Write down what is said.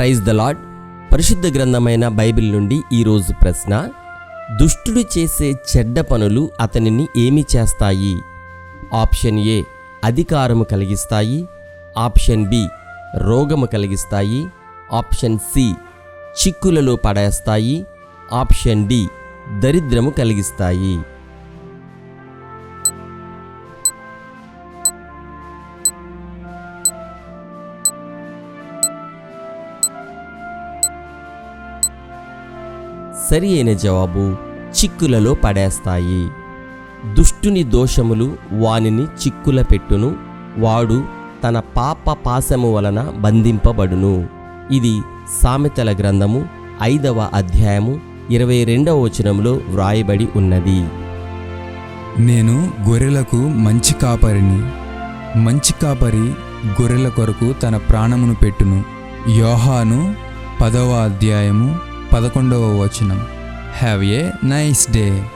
Praise the lord పరిశుద్ధ గ్రంథమైన Bible నుండి ఈరోజు ప్రశ్న దుష్టుడు చేసే చెడ్డ పనులు అతనిని ఏమి చేస్తాయి? ఆప్షన్ ఏ అధికారము కలిగిస్తాయి. ఆప్షన్ బి రోగము కలిగిస్తాయి. ఆప్షన్ సి చిక్కులలో పడేస్తాయి. ఆప్షన్ డి దరిద్రము కలిగిస్తాయి. సరి అయిన జవాబు చిక్కులలో పడేస్తాయి. దుష్టుని దోషములు వానిని చిక్కుల పెట్టును వాడు తన పాప పాశము వలన బంధింపబడును. ఇది సామెతల గ్రంథము ఐదవ అధ్యాయము ఇరవై రెండవ వచనంలో వ్రాయబడి ఉన్నది. నేను గొర్రెలకు మంచి కాపరిని మంచి కాపరి గొర్రెల కొరకు తన ప్రాణమును పెట్టును. యోహాను పదవ అధ్యాయము పదకొండవ వచనం. Have a nice day